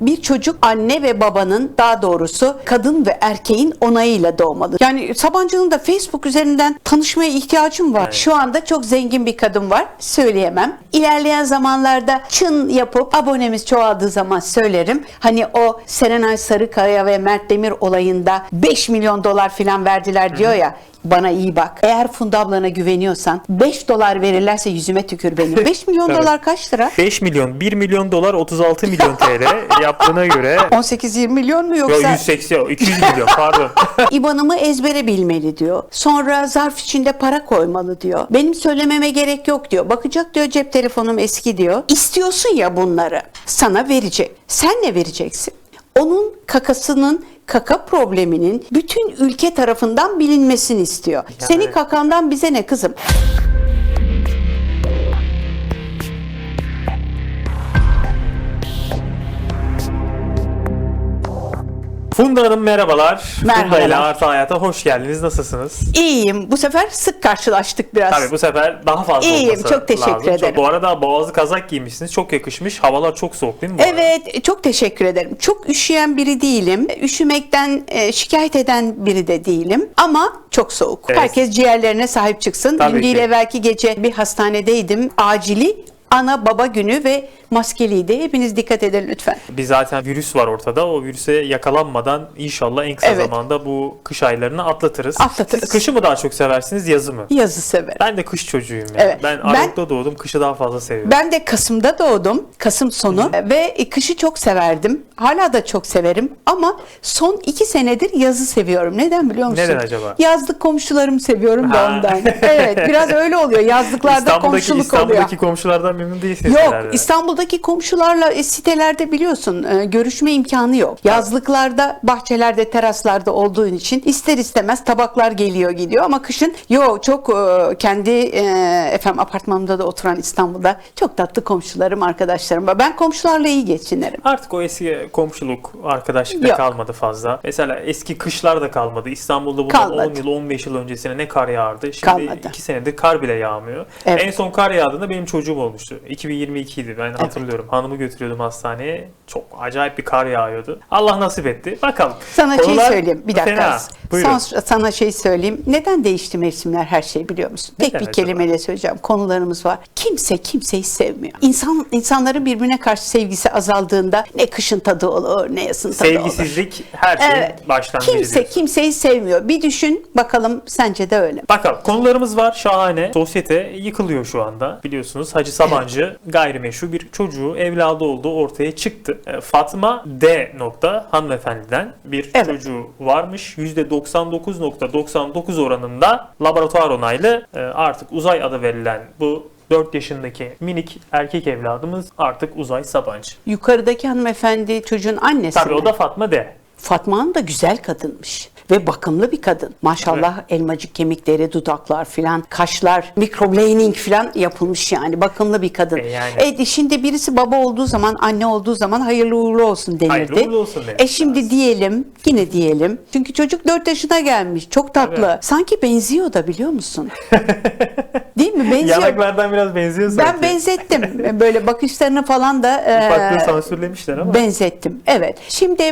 Bir çocuk anne ve babanın daha doğrusu kadın ve erkeğin onayıyla doğmalı. Yani Sabancı'nın da Facebook üzerinden tanışmaya ihtiyacım var. Evet. Şu anda çok zengin bir kadın var. Söyleyemem. İlerleyen zamanlarda çın yapıp abonemiz çoğaldığı zaman söylerim. Hani o Serenay Sarıkaya ve Mert Demir olayında 5 milyon dolar falan verdiler diyor ya. Bana iyi bak. Eğer Funda ablana güveniyorsan 5 dolar verirlerse yüzüme tükür benim. 5 milyon dolar kaç lira? 5 milyon, 1 milyon dolar 36 milyon TL yaptığına göre 18-20 milyon mu Yo, yoksa? 180, 200 milyon pardon. İban'ımı ezbere bilmeli diyor. Sonra zarf içinde para koymalı diyor. Benim söylememe gerek yok diyor. Bakacak diyor cep telefonum eski diyor. İstiyorsun ya bunları. Sana verecek. Sen ne vereceksin? Onun kakasının kaka probleminin bütün ülke tarafından bilinmesini istiyor. Senin kakandan bize ne kızım? Funda Hanım merhabalar. Funda Merhabalar. ile Artı Hayat'a hoş geldiniz. Nasılsınız? İyiyim. Bu sefer sık karşılaştık biraz. Tabii bu sefer daha fazla İyiyim, olması çok teşekkür lazım. ederim. Çok, bu arada boğazlı kazak giymişsiniz. Çok yakışmış. Havalar çok soğuk değil mi? bu arada? Evet, çok teşekkür ederim. Çok üşüyen biri değilim. Üşümekten e, şikayet eden biri de değilim. Ama çok soğuk. Evet. Herkes ciğerlerine sahip çıksın. Tabii Dün değil ki. evvelki gece bir hastanedeydim. Acili ana baba günü ve maskeliydi. Hepiniz dikkat edin lütfen. Bir zaten virüs var ortada. O virüse yakalanmadan inşallah en kısa Evet. zamanda bu kış aylarını atlatırız. Atlatırız. Siz kışı mı daha çok seversiniz, yazı mı? Yazı severim. Ben de kış çocuğuyum ya. Evet. Ben Ben- Aralık'ta doğdum, kışı daha fazla seviyorum. Ben de Kasım'da doğdum. Kasım sonu ve kışı çok severdim. Hala da çok severim ama son iki senedir yazı seviyorum. Neden biliyor musun? Neden acaba? Yazlık komşularımı seviyorum da Ha. ondan. evet biraz öyle oluyor. Yazlıklarda İstanbul'daki, komşuluk İstanbul'daki oluyor. komşulardan memnun değilsiniz Yok herhalde. İstanbul'daki komşularla e, sitelerde biliyorsun e, görüşme imkanı yok. Yazlıklarda bahçelerde teraslarda olduğun için ister istemez tabaklar geliyor gidiyor ama kışın yok çok e, kendi e, efendim apartmanımda da oturan İstanbul'da çok tatlı komşularım arkadaşlarım var. Ben komşularla iyi geçinirim. Artık o eski komşuluk, arkadaşlık da Yok. kalmadı fazla. Mesela eski kışlar da kalmadı. İstanbul'da bundan Kalmadı. 10 yıl, 15 yıl öncesine ne kar yağardı. Şimdi Kalmadı. 2 senedir kar bile yağmıyor. Evet. En son kar yağdığında benim çocuğum olmuştu. 2022 idi ben hatırlıyorum. Hanımı götürüyordum hastaneye. Çok acayip bir kar yağıyordu. Allah nasip etti. Bakalım. Sana şey Konular söyleyeyim bir dakika. Fena. Buyurun. Sana, şey söyleyeyim. Neden değişti mevsimler her şey biliyor musun? Tek Neden bir acaba? kelimeyle söyleyeceğim. Konularımız var. Kimse kimseyi sevmiyor. İnsan insanların birbirine karşı sevgisi azaldığında ne kışın tadı olur ne yazın tadı olur. Sevgisizlik her şeyin Evet. başlangıcı Kimse diyorsun. kimseyi sevmiyor. Bir düşün bakalım sence de öyle. Bakalım konularımız var şahane. Sosyete yıkılıyor şu anda. Biliyorsunuz Hacı Sabancı gayrimeşru bir çocuğu evladı olduğu ortaya çıktı. E, Fatma D. nokta hanımefendiden bir Evet. çocuğu varmış. %99.99 oranında laboratuvar onaylı e, artık uzay adı verilen bu 4 yaşındaki minik erkek evladımız artık Uzay Sabancı. Yukarıdaki hanımefendi çocuğun annesi Tabii mi? o da Fatma D. Fatma Hanım da güzel kadınmış. Ve bakımlı bir kadın. Maşallah elmacık kemikleri, dudaklar filan, kaşlar, microblading filan yapılmış yani. Bakımlı bir kadın. E yani. E, şimdi birisi baba olduğu zaman, anne olduğu zaman hayırlı uğurlu olsun denirdi. Hayırlı uğurlu olsun E şimdi diyelim, yine diyelim. Çünkü çocuk 4 yaşına gelmiş. Çok tatlı. Tabii. Sanki benziyor da biliyor musun? Değil mi? Benziyor. Yanaklardan biraz benziyor sanki. Ben benzettim. Böyle bakışlarını falan da e, sansürlemişler ama. benzettim. Evet. Şimdi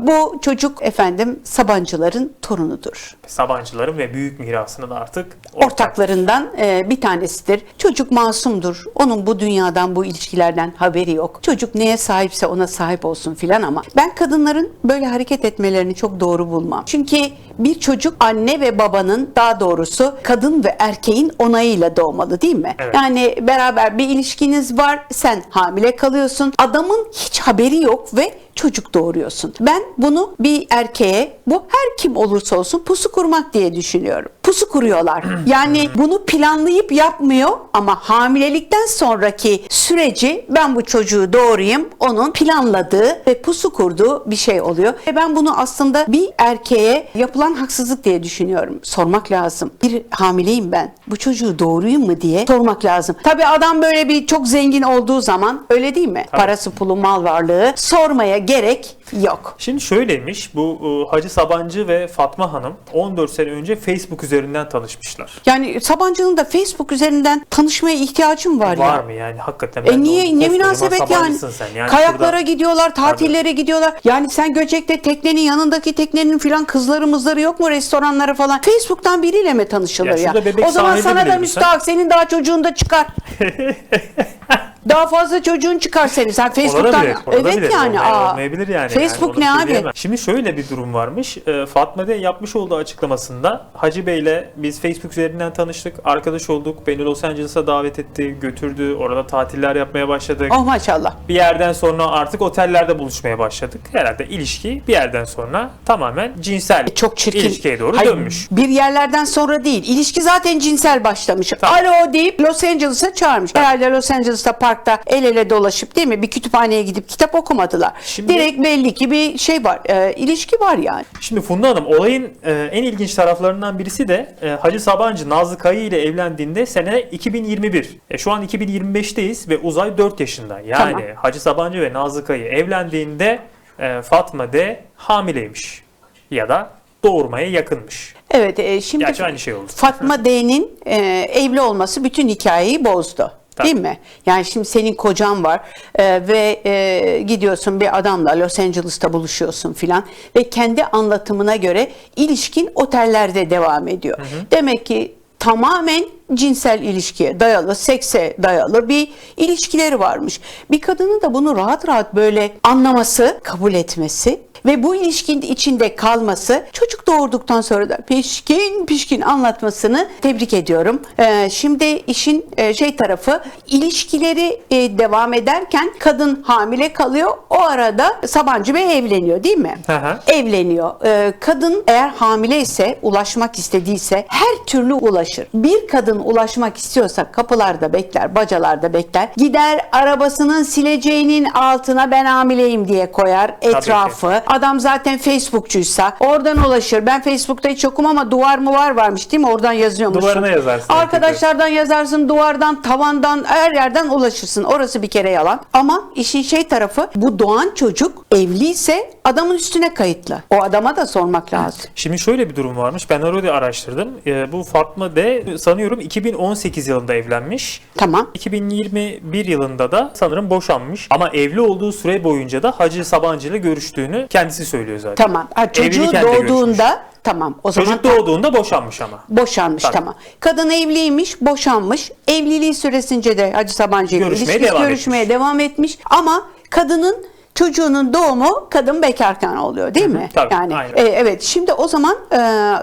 bu çocuk efendim Sabancıların torunudur. Sabancıların ve büyük mirasını da artık Ortaklarından e, bir tanesidir. Çocuk masumdur. Onun bu dünyadan, bu ilişkilerden haberi yok. Çocuk neye sahipse ona sahip olsun filan ama ben kadınların böyle hareket etmelerini çok doğru bulmam. Çünkü bir çocuk anne ve babanın daha doğrusu kadın ve erkeğin onayıyla doğmalı değil mi? Evet. Yani beraber bir ilişkiniz var. Sen hamile kalıyorsun. Adamın hiç haberi yok ve çocuk doğuruyorsun. Ben bunu bir erkeğe bu her kim olursa olsun pusu kurmak diye düşünüyorum. Pusu kuruyorlar. Yani bunu planlayıp yapmıyor ama hamilelikten sonraki süreci ben bu çocuğu doğurayım onun planladığı ve pusu kurduğu bir şey oluyor. Ve ben bunu aslında bir erkeğe yapılan haksızlık diye düşünüyorum. Sormak lazım. Bir hamileyim ben. Bu çocuğu doğurayım mı diye sormak lazım. Tabii adam böyle bir çok zengin olduğu zaman öyle değil mi? Tabii. Parası, pulu, mal varlığı sormaya gerek yok. Şimdi şöyleymiş bu e, Hacı Sabancı ve Fatma Hanım 14 sene önce Facebook üzerinden tanışmışlar. Yani Sabancı'nın da Facebook üzerinden tanışmaya ihtiyacım var, Var ya. mı yani hakikaten? E niye ne münasebet yani. Sen. yani Kayaklara şurada- gidiyorlar, tatillere gidiyorlar. Yani sen Göcek'te teknenin yanındaki teknenin filan kızları mızları yok mu restoranlara falan? Facebook'tan biriyle mi tanışılır Ya ya? O zaman sana da müstahak. Senin daha çocuğun da çıkar. daha fazla çocuğun çıkar senin. Sen Facebook'tan Olabilir, olabilir. evet yani. Aa, olmayabilir yani. Facebook Yani ne abi? diyemem. Şimdi şöyle bir durum varmış. Ee, Fatma D yapmış olduğu açıklamasında Hacı Bey'le biz Facebook üzerinden tanıştık. Arkadaş olduk. Beni Los Angeles'a davet etti. Götürdü. Orada tatiller yapmaya başladık. Oh maşallah. Bir yerden sonra artık otellerde buluşmaya başladık. Herhalde ilişki bir yerden sonra tamamen cinsel E, Çok çirkin. ilişkiye doğru Hayır, dönmüş. Bir yerlerden sonra değil. İlişki zaten cinsel başlamış. Tamam. Alo deyip Los Angeles'a çağırmış. Herhalde Los Angeles'ta parkta el ele dolaşıp değil mi? Bir kütüphaneye gidip kitap okumadılar. Şimdi- Direkt belli ki bir şey var. e, ilişki var yani. Şimdi Funda Hanım olayın e, en ilginç taraflarından birisi de e, Hacı Sabancı Nazlı Kayı ile evlendiğinde sene 2021. E, şu an 2025'teyiz ve Uzay 4 yaşında. Yani Tamam. Hacı Sabancı ve Nazlı Kayı evlendiğinde e, Fatma D hamileymiş ya da doğurmaya yakınmış. Evet e, şimdi Gerçi aynı şey oldu. Fatma D'nin e, evli olması bütün hikayeyi bozdu. Tabii. Değil mi? Yani şimdi senin kocan var e, ve e, gidiyorsun bir adamla Los Angeles'ta buluşuyorsun filan ve kendi anlatımına göre ilişkin otellerde devam ediyor. Demek ki tamamen cinsel ilişkiye dayalı, sekse dayalı bir ilişkileri varmış. Bir kadının da bunu rahat rahat böyle anlaması, kabul etmesi ve bu ilişkinin içinde kalması çocuk doğurduktan sonra da pişkin pişkin anlatmasını tebrik ediyorum. Ee, şimdi işin e, şey tarafı ilişkileri e, devam ederken kadın hamile kalıyor. O arada Sabancı Bey evleniyor değil mi? Hı. Evleniyor. Ee, kadın eğer hamile ise ulaşmak istediyse her türlü ulaşır. Bir kadın ulaşmak istiyorsa kapılarda bekler, bacalarda bekler. Gider arabasının sileceğinin altına ben hamileyim diye koyar etrafı. Adam zaten Facebookçuysa oradan ulaşır. Ben Facebook'ta hiç yokum ama duvar mı var varmış değil mi? Oradan yazıyormuşsun. Duvarına yazarsın. Arkadaşlardan yazarsın, duvardan, tavandan, her yerden ulaşırsın. Orası bir kere yalan. Ama işin şey tarafı bu doğan çocuk evliyse adamın üstüne kayıtlı. O adama da sormak lazım. Şimdi şöyle bir durum varmış. Ben orada araştırdım. E, bu Fatma D sanıyorum 2018 yılında evlenmiş. Tamam. 2021 yılında da sanırım boşanmış. Ama evli olduğu süre boyunca da Hacı Sabancı ile görüştüğünü kendisi söylüyor zaten. Tamam. Ha, çocuğu Evliyken de görüşmüş. doğduğunda tamam. O zaman Çocuk doğduğunda boşanmış ama. boşanmış Tabii. tamam. Kadın evliymiş, boşanmış. Evliliği süresince de Hacı Sabancı ile Görüşmeye ilişkisi devam görüşmeye etmiş. devam etmiş. Ama kadının çocuğunun doğumu kadın bekarken oluyor değil mi? tabii, yani aynen. e, evet şimdi o zaman e,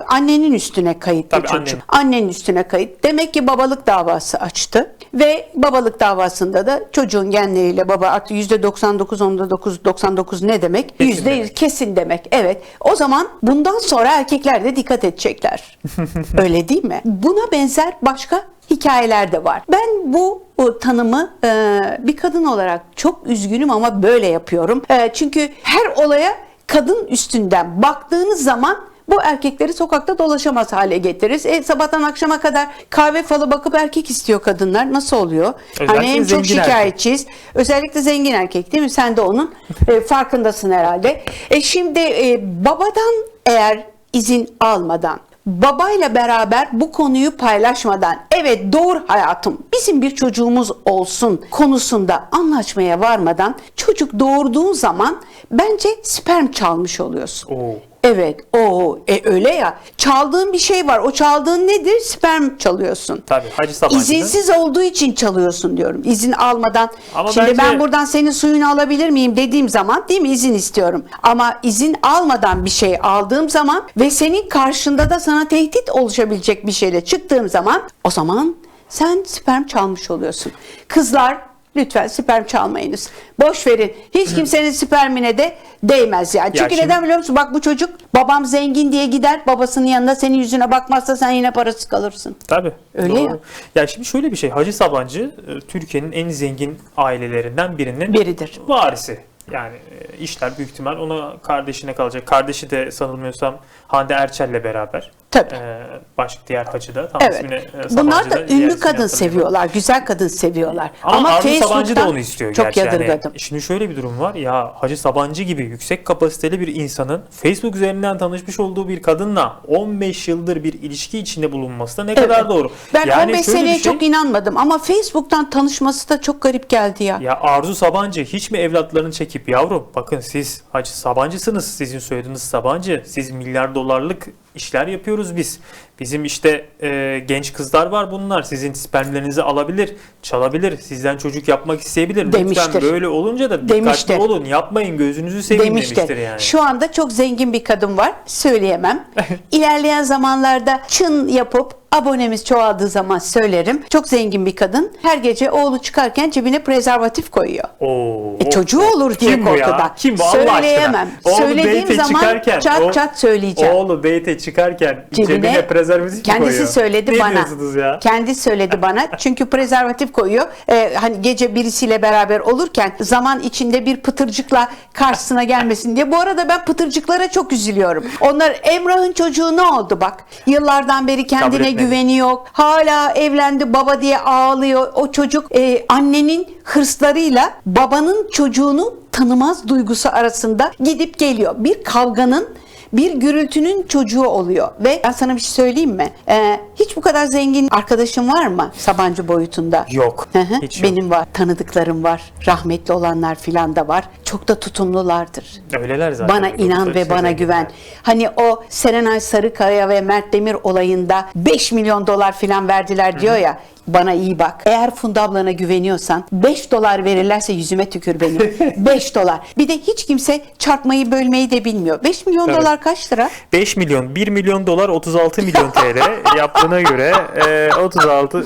annenin üstüne kayıtlı Tabii, çocuk. Annenin üstüne kayıt. Demek ki babalık davası açtı ve babalık davasında da çocuğun genleriyle baba artık %99 onda 9 99 ne demek? Kesin %100 demek. kesin demek. Evet. O zaman bundan sonra erkekler de dikkat edecekler. Öyle değil mi? Buna benzer başka hikayeler de var. Ben bu o tanımı e, bir kadın olarak çok üzgünüm ama böyle yapıyorum. E, çünkü her olaya kadın üstünden baktığınız zaman bu erkekleri sokakta dolaşamaz hale getiririz. E, sabahtan akşama kadar kahve falı bakıp erkek istiyor kadınlar. Nasıl oluyor? Özellikle hani en çok zengin erkek. şikayetçiyiz. Özellikle zengin erkek değil mi? Sen de onun e, farkındasın herhalde. E, şimdi e, babadan eğer izin almadan babayla beraber bu konuyu paylaşmadan evet doğur hayatım bizim bir çocuğumuz olsun konusunda anlaşmaya varmadan çocuk doğurduğun zaman bence sperm çalmış oluyorsun. Oo. Evet, o e, öyle ya. Çaldığın bir şey var. O çaldığın nedir? Sperm çalıyorsun. Tabii Hacı Sabancı'nın. İzinsiz olduğu için çalıyorsun diyorum. İzin almadan. Ama Şimdi bence- ben buradan senin suyunu alabilir miyim dediğim zaman değil mi izin istiyorum. Ama izin almadan bir şey aldığım zaman ve senin karşında da sana tehdit oluşabilecek bir şeyle çıktığım zaman o zaman sen sperm çalmış oluyorsun. Kızlar lütfen sperm çalmayınız. Boş verin. Hiç kimsenin spermine de değmez yani. Çünkü şimdi- neden biliyor musun? Bak bu çocuk babam zengin diye gider babasının yanında senin yüzüne bakmazsa sen yine parası kalırsın. Tabii. Öyle ya. Ya şimdi şöyle bir şey. Hacı Sabancı e, Türkiye'nin en zengin ailelerinden birinin Biridir. varisi. Yani e, işler büyük ihtimal ona kardeşine kalacak. Kardeşi de sanılmıyorsam Hande Erçel'le beraber. Tabii. Ee, başka diğer hacı da. Tam Evet. ismini, e, Bunlar da ünlü kadın seviyorlar. Güzel kadın seviyorlar. Ama, Ama, Arzu Sabancı da onu istiyor çok gerçi. Yani yadırgadım. şimdi şöyle bir durum var. Ya Hacı Sabancı gibi yüksek kapasiteli bir insanın Facebook üzerinden tanışmış olduğu bir kadınla 15 yıldır bir ilişki içinde bulunması da ne Evet. kadar doğru. Ben Yani 15 şöyle bir seneye şey- çok inanmadım ama Facebook'tan tanışması da çok garip geldi ya. Ya Arzu Sabancı hiç mi evlatlarını çekip yavrum bakın siz Hacı Sabancısınız sizin soyadınız Sabancı siz milyar dolarlık işler yapıyoruz biz. Bizim işte e, genç kızlar var bunlar sizin spermlerinizi alabilir çalabilir sizden çocuk yapmak isteyebilir. Lütfen Demiştir. böyle olunca da dikkatli Demiştir. olun yapmayın gözünüzü seveyim demiştir. demiştir yani. Şu anda çok zengin bir kadın var. Söyleyemem. İlerleyen zamanlarda çın yapıp abonemiz çoğaldığı zaman söylerim. Çok zengin bir kadın. Her gece oğlu çıkarken cebine prezervatif koyuyor. Oo, E, çocuğu olur diye Kim bu ya? korkudan. Kim bu Allah? Söyleyemem. Oğlu Söylediğim zaman çıkarken, çat o- çat söyleyeceğim. Oğlu date çıkarken Cebine- cebine, prezervatif mi Kendisi koyuyor? söyledi ne bana. ya? Kendi söyledi bana. Çünkü prezervatif koyuyor. Ee, hani gece birisiyle beraber olurken zaman içinde bir pıtırcıkla karşısına gelmesin diye. Bu arada ben pıtırcıklara çok üzülüyorum. Onlar Emrah'ın çocuğu ne oldu bak. Yıllardan beri kendine. Güveni yok. Hala evlendi baba diye ağlıyor. O çocuk e, annenin hırslarıyla babanın çocuğunu tanımaz duygusu arasında gidip geliyor. Bir kavganın bir gürültünün çocuğu oluyor ve ben sana bir şey söyleyeyim mi? Ee, hiç bu kadar zengin arkadaşın var mı Sabancı boyutunda? Yok. Hı hı, Hiç yok. Benim var, tanıdıklarım var, rahmetli olanlar filan da var. Çok da tutumlulardır. Öyleler zaten. Bana inan ve bana güven. Hani o Serenay Sarıkaya ve Mert Demir olayında 5 milyon dolar filan verdiler diyor ya. Bana iyi bak. Eğer Funda ablana güveniyorsan 5 dolar verirlerse yüzüme tükür benim. 5 dolar. Bir de hiç kimse çarpmayı bölmeyi de bilmiyor. 5 milyon Tabii. dolar kaç lira? 5 milyon, 1 milyon dolar 36 milyon TL yaptığına göre e, 36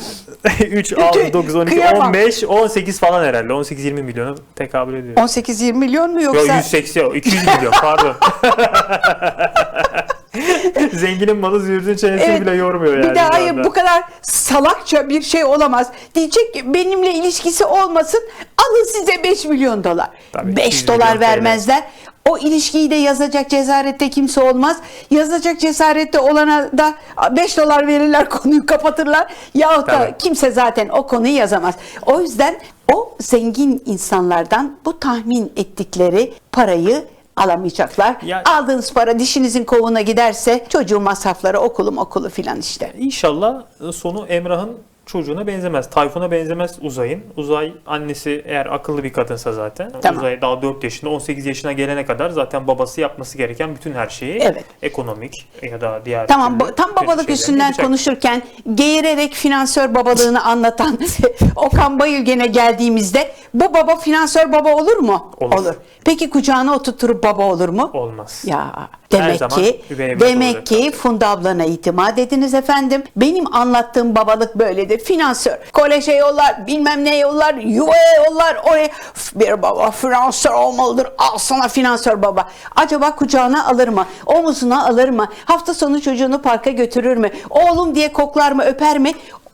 3 6 9 12 Kıyamam. 15 18 falan herhalde. 18 20 milyona tekabül ediyor. 18-20 milyon mu Yok yoksa? 180 yok, 200 milyon pardon. Zenginin malı züğürdün çenesini Evet. bile yormuyor yani. Bir şu hayır bu kadar salakça bir şey olamaz. Diyecek ki benimle ilişkisi olmasın alın size 5 milyon dolar. Tabii, 5 200 dolar milyon TL. vermezler. O ilişkiyi de yazacak cesarette kimse olmaz. Yazacak cesarette olana da 5 dolar verirler konuyu kapatırlar. Yahut da Tabii. kimse zaten o konuyu yazamaz. O yüzden o zengin insanlardan bu tahmin ettikleri parayı alamayacaklar. Ya- Aldığınız para dişinizin kovuğuna giderse çocuğun masrafları okulum okulu filan işte. İnşallah sonu Emrah'ın çocuğuna benzemez. Tayfun'a benzemez Uzay'ın. Uzay annesi eğer akıllı bir kadınsa zaten. Tamam. Uzay daha 4 yaşında 18 yaşına gelene kadar zaten babası yapması gereken bütün her şeyi Evet. ekonomik ya da diğer Tamam türlü tam babalık üstünden yapacak. konuşurken geğirerek finansör babalığını anlatan Okan Bayülgen'e geldiğimizde bu baba finansör baba olur mu? Olur. Peki kucağına oturtup baba olur mu? olmaz. Ya demek ki demek olacak ki Funda ablana itimat ediniz efendim. Benim anlattığım babalık böyledir. Finansör. Koleje yollar, bilmem ne yollar, yuvaya yollar. Oraya "Üf, bir baba finansör olmalıdır. Al sana finansör baba. Acaba kucağına alır mı? Omuzuna alır mı? Hafta sonu çocuğunu parka götürür mü? Oğlum diye koklar mı, öper mi?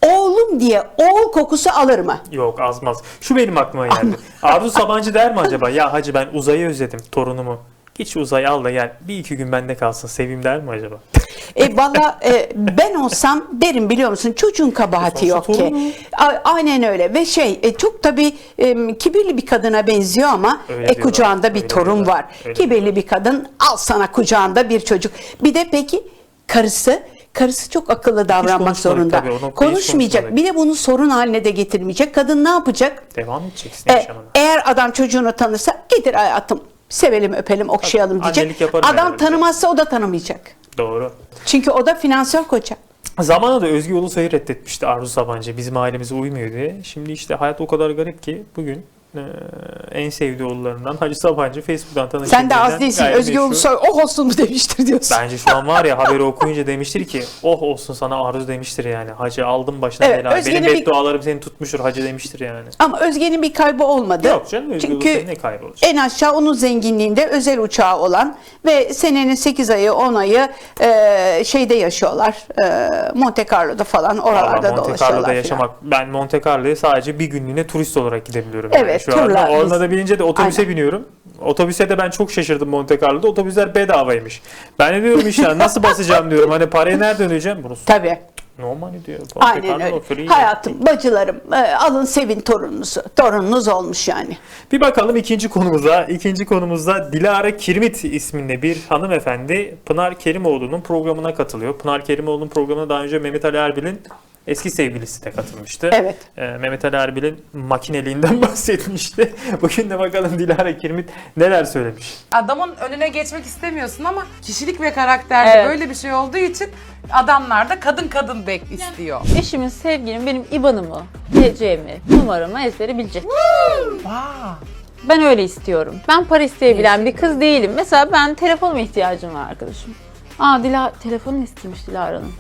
Oğlum diye oğul kokusu alır mı? Yok azmaz. Şu benim aklıma geldi. Arzu Sabancı der mi acaba? Ya hacı ben uzayı özledim torunumu. Git şu uzayı al da gel. Bir iki gün bende kalsın. Seveyim der mi acaba? E valla e, ben olsam derim biliyor musun çocuğun kabahati yok ki. A- aynen öyle ve şey e, çok tabii e, kibirli bir kadına benziyor ama Öyle e, diyorlar, kucağında bir öyle torun diyorlar, var. öyle kibirli bir kadın al sana kucağında bir çocuk. Bir de peki karısı Karısı çok akıllı davranmak zorunda. tabii, Konuşmayacak. Bir de bunu sorun haline de getirmeyecek. Kadın ne yapacak? Devam edeceksin E, yaşamına. eğer adam çocuğunu tanırsa getir hayatım sevelim öpelim okşayalım Tabii, diyecek. annelik yaparım Adam herhalde. tanımazsa o da tanımayacak. Doğru. Çünkü o da finansör koca. Zamanında Özgü Ulusoy'u reddetmişti Arzu Sabancı. Bizim ailemize uymuyor diye. Şimdi işte hayat o kadar garip ki bugün e, en sevdiği oğullarından Hacı Sabancı Facebook'tan tanıştığı Sen de az değilsin. Özge Ulusoy oh olsun mu demiştir diyorsun. Bence şu an var ya haberi okuyunca demiştir ki oh olsun sana Arzu demiştir yani. Hacı aldım başına Evet, belayı. Benim bir- beddualarım seni tutmuştur hacı demiştir yani. Ama Özge'nin bir kaybı olmadı. Yok canım Özgü Çünkü ne kaybolacak? en aşağı onun zenginliğinde özel uçağı olan ve senenin 8 ayı 10 ayı e, şeyde yaşıyorlar. E, Monte Carlo'da falan oralarda Valla Monte dolaşıyorlar. Carlo'da yaşamak. Ben Monte Carlo'ya sadece bir günlüğüne turist olarak gidebiliyorum. yani. Şu turla anda. Orada da binince de otobüse Aynen. biniyorum. Otobüse de ben çok şaşırdım Monte Carlo'da. Otobüsler bedavaymış. Ben de diyorum işte nasıl basacağım diyorum. Hani parayı nereden ödeyeceğim? Burası Tabii. normal diyor. Monte Aynen Carlo öyle. Hayatım, bacılarım e, alın sevin torununuzu. Torununuz olmuş yani. Bir bakalım ikinci konumuza. İkinci konumuzda Dilara Kirmit isminde bir hanımefendi Pınar Kerimoğlu'nun programına katılıyor. Pınar Kerimoğlu'nun programına daha önce Mehmet Ali Erbil'in eski sevgilisi de katılmıştı. Evet. Ee, Mehmet Ali Erbil'in makineliğinden bahsetmişti. Bugün de bakalım Dilara Kirmit neler söylemiş. Adamın önüne geçmek istemiyorsun ama kişilik ve karakterde Evet. böyle bir şey olduğu için adamlar da kadın kadın bek istiyor. Eşimin, sevgilim benim IBAN'ımı, TC'mi, numaramı ezbere bilecek. Ben öyle istiyorum. Ben para isteyebilen bir kız değilim. Mesela ben telefonuma ihtiyacım var arkadaşım. Aa Dila telefonun eskimiş Dilara'nın.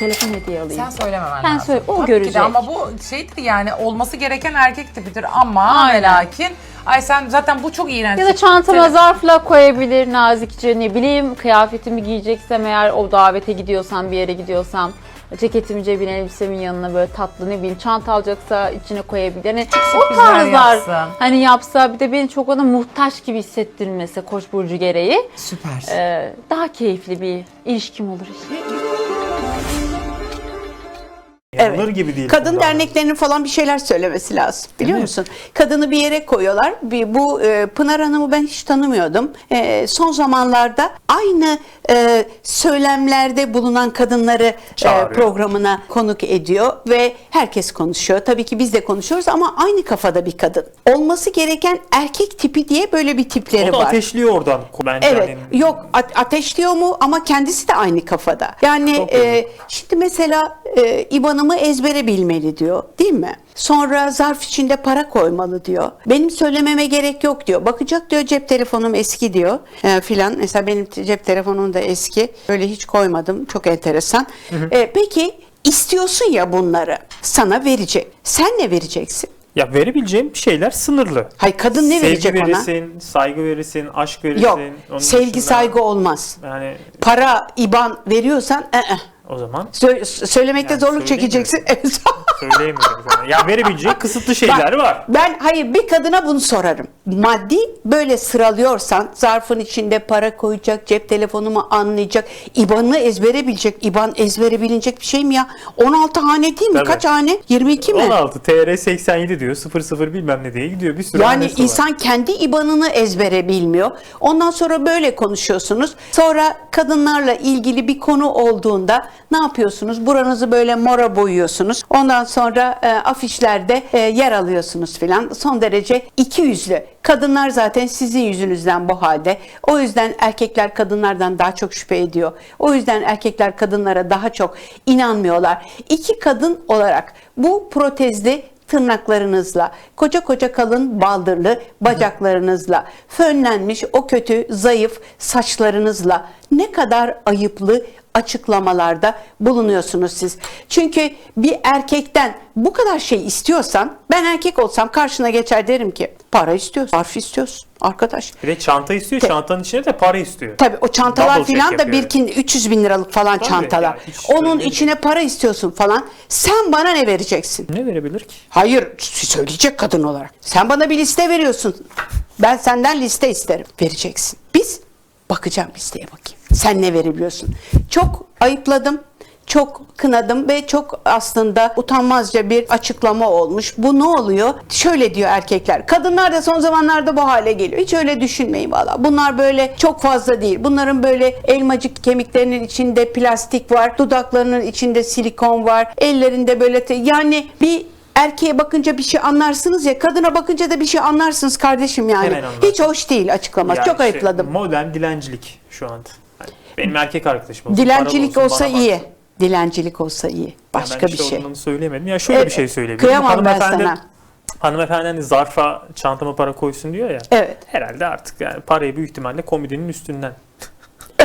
Telefon hediye alayım. Sen söylememen Ben lazım. söyle- o Tabii ki görecek. de ama bu şeydir yani olması gereken erkek tipidir ama Aynen. ve lakin ay sen zaten bu çok iğrenç. Ya da çantama Senin- zarfla koyabilir nazikçe ne bileyim kıyafetimi giyeceksem eğer o davete gidiyorsam bir yere gidiyorsam ceketimi cebine elbisemin yanına böyle tatlı ne bileyim çanta alacaksa içine koyabilir. Yani o sürprizler tarzlar yapsa. hani yapsa bir de beni çok ona muhtaç gibi hissettirmesi Koç burcu gereği Süper. e, daha keyifli bir ilişkim olur işte. Yanılır gibi değil. Kadın bundan. derneklerinin falan bir şeyler söylemesi lazım. Biliyor musun? Kadını bir yere koyuyorlar. Bir, bu e, Pınar Hanım'ı ben hiç tanımıyordum. E, son zamanlarda aynı e, söylemlerde bulunan kadınları e, programına konuk ediyor ve herkes konuşuyor. Tabii ki biz de konuşuyoruz ama aynı kafada bir kadın. Olması gereken erkek tipi diye böyle bir tipleri O da var. ateşliyor oradan. Bence Evet. hani- Yok ateşliyor mu ama kendisi de aynı kafada. Yani e, şimdi mesela e, IBAN'ımı ezbere bilmeli diyor. Değil mi? Sonra zarf içinde para koymalı diyor. Benim söylememe gerek yok diyor. Bakacak diyor cep telefonum eski diyor e, filan. Mesela benim cep telefonum da eski. Öyle hiç koymadım. Çok enteresan. E, peki istiyorsun ya bunları. Sana verecek. Sen ne vereceksin? Ya verebileceğim şeyler sınırlı. Hay kadın ne Sevgi verecek ona? verirsin, saygı verirsin, aşk verirsin. Yok. Onun Sevgi dışında- saygı olmaz. Yani Para, IBAN veriyorsan ı-ı. O zaman Sö- söylemekte Yani zorluk çekeceksin. Söyleyemiyorum sana. Ya verebileceği kısıtlı şeyler Bak, var. Ben hayır bir kadına bunu sorarım. Maddi böyle sıralıyorsan zarfın içinde para koyacak, cep telefonumu anlayacak, IBAN'ını ezbere bilecek. IBAN ezbere bilinecek bir şey mi ya? 16 hane değil mi? Tabii. Kaç hane? 22 mi? 16 TR 87 diyor. 00 bilmem ne diye gidiyor. Bir sürü Yani hanesi var. insan kendi IBAN'ını ezbere bilmiyor. Ondan sonra böyle konuşuyorsunuz. Sonra kadınlarla ilgili bir konu olduğunda ne yapıyorsunuz? Buranızı böyle mora boyuyorsunuz. Ondan sonra e, afişlerde e, yer alıyorsunuz filan. Son derece iki yüzlü. Kadınlar zaten sizin yüzünüzden bu halde. O yüzden erkekler kadınlardan daha çok şüphe ediyor. O yüzden erkekler kadınlara daha çok inanmıyorlar. İki kadın olarak bu protezli tırnaklarınızla, koca koca kalın baldırlı bacaklarınızla, fönlenmiş o kötü zayıf saçlarınızla ne kadar ayıplı açıklamalarda bulunuyorsunuz siz. Çünkü bir erkekten bu kadar şey istiyorsan ben erkek olsam karşına geçer derim ki para istiyorsun, harf istiyorsun arkadaş. Bir de çanta istiyor. Çantanın içine de para istiyor. Tabii o çantalar Double check filan da yapıyor. birkin 300 bin liralık falan Tabii, çantalar. yani hiç Onun öyle değil. içine para istiyorsun falan. Sen bana ne vereceksin? Ne verebilir ki? Hayır söyleyecek kadın olarak. Sen bana bir liste veriyorsun. Ben senden liste isterim. Vereceksin. Biz bakacağım listeye bakayım. Sen ne verebiliyorsun? Çok ayıpladım. Çok kınadım ve çok aslında utanmazca bir açıklama olmuş. Bu ne oluyor? Şöyle diyor erkekler. Kadınlar da son zamanlarda bu hale geliyor. Hiç öyle düşünmeyin valla. Bunlar böyle çok fazla değil. Bunların böyle elmacık kemiklerinin içinde plastik var. Dudaklarının içinde silikon var. Ellerinde böyle yani bir erkeğe bakınca bir şey anlarsınız ya kadına bakınca da bir şey anlarsınız kardeşim yani. Hemen. Hiç hoş değil açıklaması. Ya Çok işte ayıpladım. Modern dilencilik şu anda. Benim erkek arkadaşım olsun. Dilencilik olsa olsun, bana iyi. baksın. Dilencilik olsa iyi. Ya Başka ben bir şey. oradan söyleyemedim. Ya şöyle Evet, bir şey söyleyeyim. kıyamam ben sana. Hanımefendi hani zarfa çantama para koysun diyor ya. Evet. Herhalde artık yani parayı büyük ihtimalle komodinin üstünden.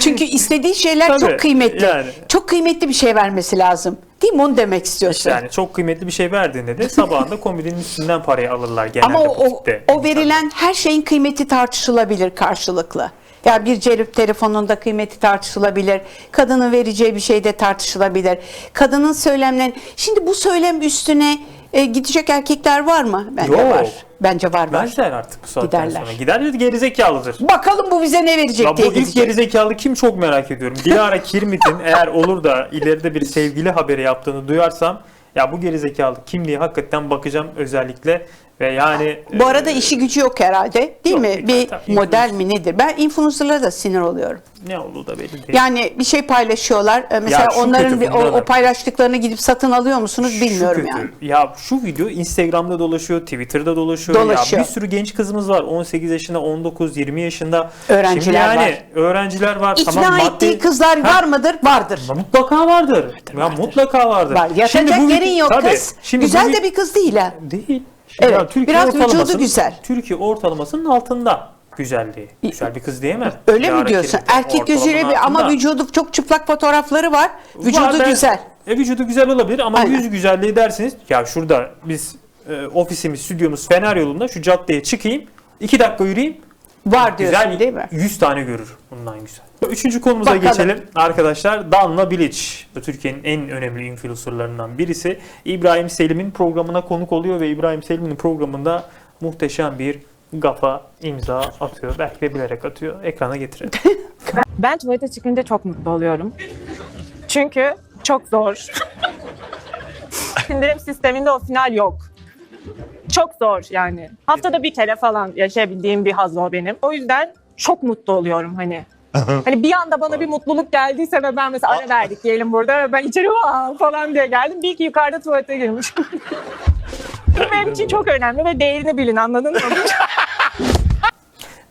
Çünkü istediği şeyler Tabii, çok kıymetli. yani. Çok kıymetli bir şey vermesi lazım. Değil mi? Onu demek istiyorsun. Yani çok kıymetli bir şey verdiğinde de sabahında komodinin üstünden parayı alırlar genelde Ama o, o, verilen her şeyin kıymeti tartışılabilir karşılıklı. Ya bir cep telefonunda kıymeti tartışılabilir. Kadının vereceği bir şey de tartışılabilir. Kadının söylemlerin... Şimdi bu söylem üstüne e, gidecek erkekler var mı? Bence Yok. var. Bence var var. Gitmezler artık bu saatten Giderler. sonra. Giderler gerizekalıdır. Bakalım bu bize ne verecek Ya bu diye ilk gidecek. gerizekalı kim çok merak ediyorum. Dilara Kirmit'in eğer olur da ileride bir sevgili haberi yaptığını duyarsam ya bu gerizekalı kim diye hakikaten bakacağım özellikle ve yani Bu arada e, işi gücü yok herhalde değil Yok, mi? bir Bir tabii, model mi nedir? Ben influencerlara da sinir oluyorum. ne olduğu da belli değil. Yani bir şey paylaşıyorlar. e, Mesela şu onların kötü o, o paylaştıklarını gidip satın alıyor musunuz Şu bilmiyorum kötü. yani. Ya şu video Instagram'da dolaşıyor, Twitter'da dolaşıyor. Dolaşıyor. Ya bir sürü genç kızımız var. 18 yaşında, 19, 20 yaşında. Öğrenciler Şimdi yani var. öğrenciler var. İkna tamam, ettiği maddi- kızlar Ha, var mıdır? Vardır. Mutlaka vardır. ya vardır. mutlaka vardır. Var. Yatacak bu yerin yok Tabii. kız. Şimdi bu Güzel vi- de bir kız değil ha. Değil. Evet, ya Türkiye biraz vücudu güzel. Türkiye ortalamasının altında güzelliği. Güzel bir kız diyemem. Öyle mi diyorsun? Erkek gözüyle bir ama vücudu çok çıplak fotoğrafları var. Vücudu Var, ben- güzel. E, vücudu güzel olabilir ama Aynen. yüz güzelliği derseniz ya şurada biz e, ofisimiz, stüdyomuz Fener yolunda şu caddeye çıkayım. iki dakika yürüyeyim. Var diyorsun güzel değil mi? 100 tane görür bundan güzel. Üçüncü konumuza Bakalım. geçelim. Arkadaşlar Danla Bilic. Türkiye'nin en önemli influencerlarından birisi. İbrahim Selim'in programına konuk oluyor ve İbrahim Selim'in programında muhteşem bir gafa imza atıyor. Belki de bilerek atıyor. Ekrana getirelim. Ben tuvalete çıkınca çok mutlu oluyorum. Çünkü çok zor. Sindirim sisteminde o final yok. Çok zor yani. Haftada bir kere falan yaşayabildiğim bir haz o benim. O yüzden çok mutlu oluyorum hani. Hani bir anda bana bir mutluluk geldiyse ve ben mesela ara verdik diyelim burada ve ben içeri "Aa!" falan diye geldim. Bir ki yukarıda tuvalete girmişim. Bu benim için çok önemli ve değerini bilin anladın mı?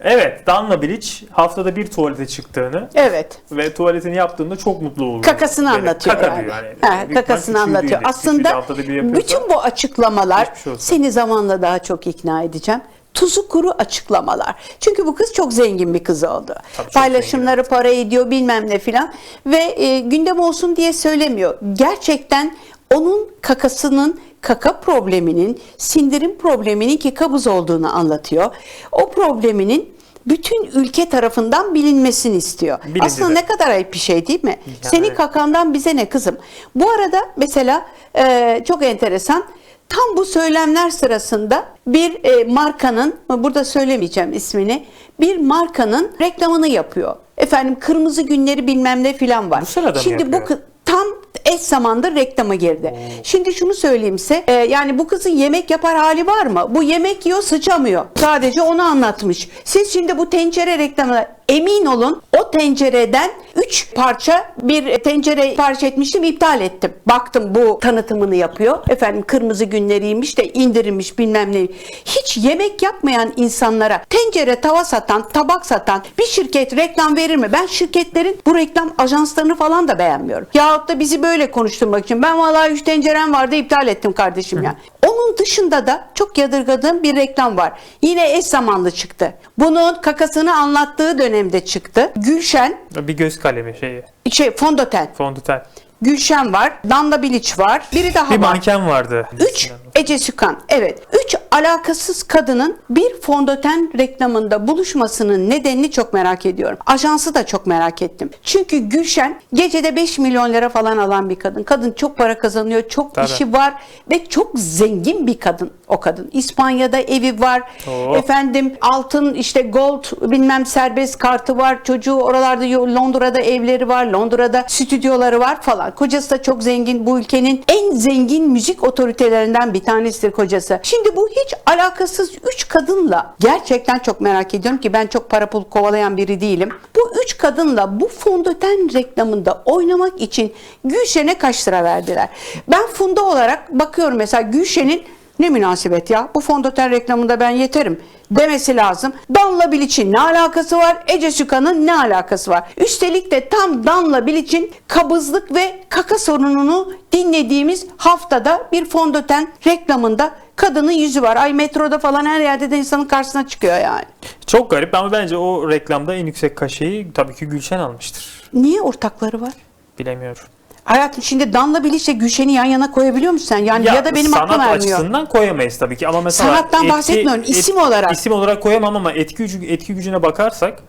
Evet, Danla Bilic haftada bir tuvalete çıktığını Evet. ve tuvaletini yaptığında çok mutlu oluyor. Kakasını anlatıyor kaka yani. diyor yani. Ha, Büyük kakasını ihtimal küçüğü anlatıyor. değil. Küçüğü de Aslında haftada bir yapıyorsa- bütün bu açıklamalar Geçmiş olsun. seni zamanla daha çok ikna edeceğim. Tuzu kuru açıklamalar. Çünkü bu kız çok zengin bir kız oldu. Tabii çok Paylaşımları para ediyor bilmem ne filan. Ve e, gündem olsun diye söylemiyor. Gerçekten onun kakasının kaka probleminin, sindirim probleminin ki kabız olduğunu anlatıyor. O probleminin bütün ülke tarafından bilinmesini istiyor. Bilinci Aslında de. ne kadar ayıp bir şey değil mi? Yani. Senin kakandan bize ne kızım? Bu arada mesela e, çok enteresan tam bu söylemler sırasında bir e, markanın burada söylemeyeceğim ismini bir markanın reklamını yapıyor. Efendim kırmızı günleri bilmem ne filan var. Bu sırada Şimdi bu tam eş zamanda reklama girdi. Şimdi şunu söyleyeyim size. e, yani bu kızın yemek yapar hali var mı? Bu yemek yiyor sıçamıyor. Sadece onu anlatmış. Siz şimdi bu tencere reklamına emin olun o tencereden 3 parça bir tencere sipariş etmiştim iptal ettim. Baktım bu tanıtımını yapıyor. Efendim kırmızı günleriymiş de indirilmiş bilmem ne. Hiç yemek yapmayan insanlara tencere tava satan, tabak satan bir şirket reklam verir mi? Ben şirketlerin bu reklam ajanslarını falan da beğenmiyorum. Yahut da bizi böyle konuşturmak için ben vallahi 3 tencerem vardı iptal ettim kardeşim ya. Onun dışında da çok yadırgadığım bir reklam var. Yine eş zamanlı çıktı. Bunun kakasını anlattığı dönemde çıktı. Gülşen, Bir göz kalemi şeyi. şey fondöten. Fondöten. Gülşen var, Danla Bilic var, biri daha Bir var. manken vardı. 3 Ece Sükan. Evet. 3 alakasız kadının bir fondöten reklamında buluşmasının nedenini çok merak ediyorum. Ajansı da çok merak ettim. Çünkü Gülşen gecede 5 milyon lira falan alan bir kadın. Kadın çok para kazanıyor, çok Tabii. işi var ve çok zengin bir kadın o kadın. İspanya'da evi var. Oo. Efendim altın işte gold bilmem serbest kartı var. Çocuğu oralarda Londra'da evleri var. Londra'da stüdyoları var falan. Kocası da çok zengin. Bu ülkenin en zengin müzik otoritelerinden bir tanesidir kocası. Şimdi bu hiç alakasız üç kadınla gerçekten çok merak ediyorum ki ben çok para pul kovalayan biri değilim. Bu üç kadınla bu fondöten reklamında oynamak için Gülşen'e kaç lira verdiler? Ben Funda olarak bakıyorum mesela Gülşen'in ne münasebet ya bu fondöten reklamında ben yeterim demesi lazım. Danla Bilic'in ne alakası var? Ece Sükan'ın ne alakası var? Üstelik de tam Danla Bilic'in kabızlık ve kaka sorununu dinlediğimiz haftada bir fondöten reklamında kadının yüzü var. Ay metroda falan her yerde de insanın karşısına çıkıyor yani. Çok garip ama bence o reklamda en yüksek kaşeyi tabii ki Gülşen almıştır. Niye ortakları var? Bilemiyorum. Hayatım şimdi Danla Bilic'le Gülşen'i yan yana koyabiliyor musun sen? Yani ya, da benim sanat aklım ermiyor. açısından koyamayız tabii ki ama mesela Sanattan bahsetmiyorum, isim olarak. isim olarak koyamam ama etki gücü etki gücüne bakarsak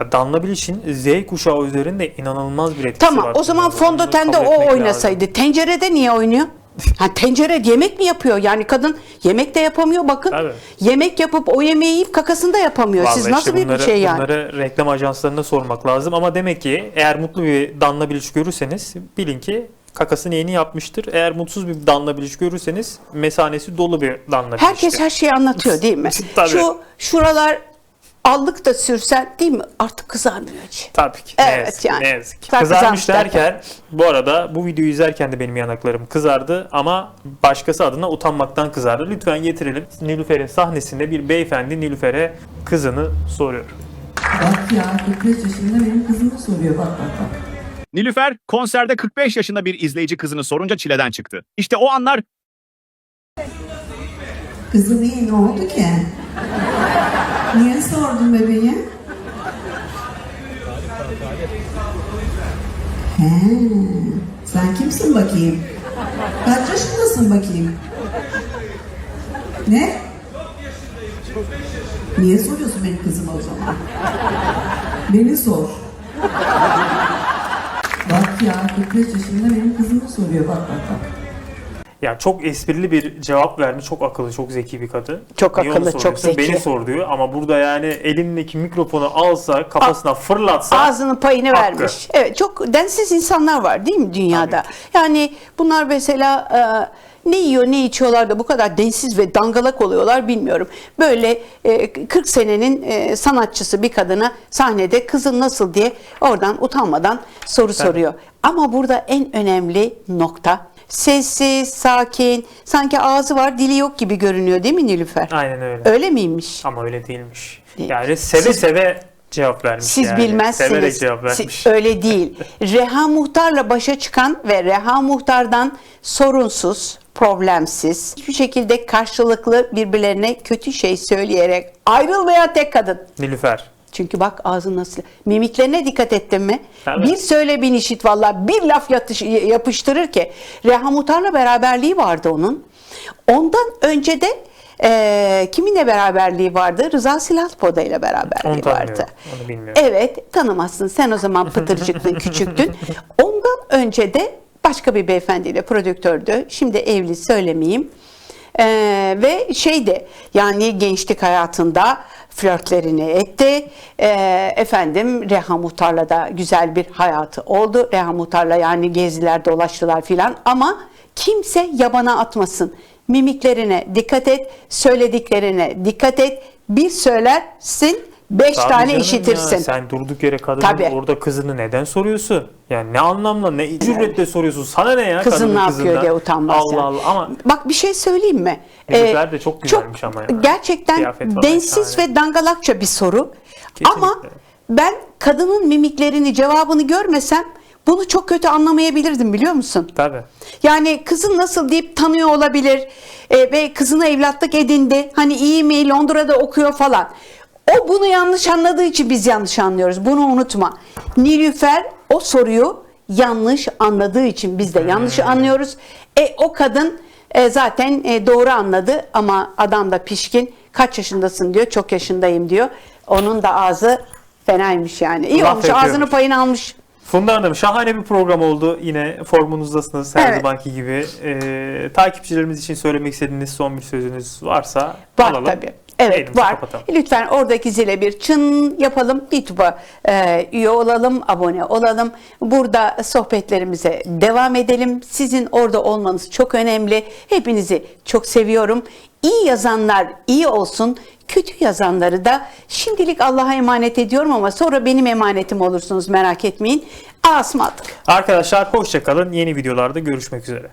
ya Danla Bilic'in Z kuşağı üzerinde inanılmaz bir etkisi var. Tamam o zaman fondötende o oynasaydı. Tencerede niye oynuyor? Ha, tencere yemek mi yapıyor? Yani kadın yemek de yapamıyor bakın. Tabii. Yemek yapıp o yemeği yiyip kakasını da yapamıyor. Siz Vallahi nasıl işte bir bunları, şey yani? Bunları reklam ajanslarına sormak lazım ama demek ki eğer mutlu bir Danla Bilic görürseniz bilin ki kakasını yeni yapmıştır. Eğer mutsuz bir Danla Bilic görürseniz mesanesi dolu bir Danla Bilic'tir. Herkes her şeyi anlatıyor değil mi? Tabii. Şu şuralar allık da sürsen değil mi? Artık kızarmıyor hiç. Tabii ki. Ne Evet, yazık ki. yani. Ne yazık ki. Kızarmış derken bu arada bu videoyu izlerken de benim yanaklarım kızardı ama başkası adına utanmaktan kızardı. Lütfen getirelim. Nilüfer'in sahnesinde bir beyefendi Nilüfer'e kızını soruyor. Bak ya 45 yaşında benim kızımı soruyor bak bak bak. Nilüfer konserde 45 yaşında bir izleyici kızını sorunca çileden çıktı. İşte o anlar Kızım iyi ne oldu ki? Niye sordun bebeğim? He, sen kimsin bakayım? Kaç yaşındasın bakayım? Ne? Niye soruyorsun benim kızıma o zaman? Beni sor. Bak ya 45 yaşında benim kızımı soruyor bak bak bak. Ya çok esprili bir cevap vermiş. Çok akıllı, çok zeki bir kadın. Çok Niye onu akıllı, çok soruyorsun? zeki. Beni sor diyor ama burada yani elindeki mikrofonu alsa, kafasına fırlatsa Ağzının payını Hakkı. vermiş. Evet çok densiz insanlar var değil mi dünyada? Yani bunlar mesela e, ne yiyor ne içiyorlar da bu kadar densiz ve dangalak oluyorlar bilmiyorum. Böyle e, 40 senenin e, sanatçısı bir kadına sahnede kızın nasıl diye oradan utanmadan soru soruyor. Ama burada en önemli nokta sessiz, sakin, sanki ağzı var dili yok gibi görünüyor değil mi Nilüfer? aynen öyle. Öyle miymiş? Ama öyle değilmiş. Değil. Yani seve Siz- seve cevap vermiş Siz yani. bilmezsiniz. Severek cevap Siz- vermiş. öyle değil. Reha Muhtar'la başa çıkan ve Reha Muhtar'dan sorunsuz, problemsiz, hiçbir şekilde karşılıklı birbirlerine kötü şey söyleyerek ayrılmayan tek kadın. Nilüfer. Çünkü bak ağzı nasıl. Mimiklerine dikkat ettin mi? Tabii. Bir söyle bin işit valla bir laf yatış, yapıştırır ki. Reha Muhtar'la beraberliği vardı onun. Ondan önce de e, kiminle beraberliği vardı? Rıza Silalpoda ile beraberliği Onu vardı. Onu bilmiyorum. Evet tanımazsın. Sen o zaman pıtırcıktın, küçüktün. Ondan önce de başka bir beyefendiyle prodüktördü. Şimdi evli söylemeyeyim. Ee, ve şeydi yani gençlik hayatında flörtlerini etti. Ee, efendim Reha Muhtar'la da güzel bir hayatı oldu. Reha Muhtar'la yani gezdiler dolaştılar filan ama kimse yabana atmasın. Mimiklerine dikkat et, söylediklerine dikkat et. Bir söylersin, beş Tabii tane canım işitirsin. Ya, sen durduk yere kadının Tabii. orada kızını neden soruyorsun? Yani ne anlamla ne cüretle soruyorsun? Sana ne ya Kızın ne yapıyor kızından? diye utanmaz Allah yani. Allah ama Bak bir şey söyleyeyim mi? Nilüfer de çok güzelmiş ama ya. Gerçekten densiz ve dangalakça bir soru. Kesinlikle. Ama ben kadının mimiklerini, cevabını görmesem bunu çok kötü anlamayabilirdim biliyor musun? tabii. Yani kızın nasıl deyip tanıyor olabilir e, ve kızına evlatlık edindi. Hani iyi mi Londra'da okuyor falan. O bunu yanlış anladığı için biz yanlış anlıyoruz. Bunu unutma. Nilüfer o soruyu yanlış anladığı için biz de yanlış Hmm. anlıyoruz. E o kadın e, zaten e, doğru anladı ama adam da pişkin. Kaç yaşındasın diyor. Çok yaşındayım diyor. Onun da ağzı fenaymış yani. İyi Laf olmuş. Ağzını payını almış. Funda Hanım şahane bir program oldu. Yine formunuzdasınız her Evet. zamanki gibi. Ee, takipçilerimiz için söylemek istediğiniz son bir sözünüz varsa Var alalım. tabii. Evet Elimizi var. kapatalım. Lütfen oradaki zile bir çın yapalım. YouTube'a e, üye olalım, abone olalım. Burada sohbetlerimize devam edelim. Sizin orada olmanız çok önemli. Hepinizi çok seviyorum. İyi yazanlar iyi olsun. Kötü yazanları da şimdilik Allah'a emanet ediyorum ama sonra benim emanetim olursunuz merak etmeyin. Asmadık. Arkadaşlar hoşçakalın. Yeni videolarda görüşmek üzere.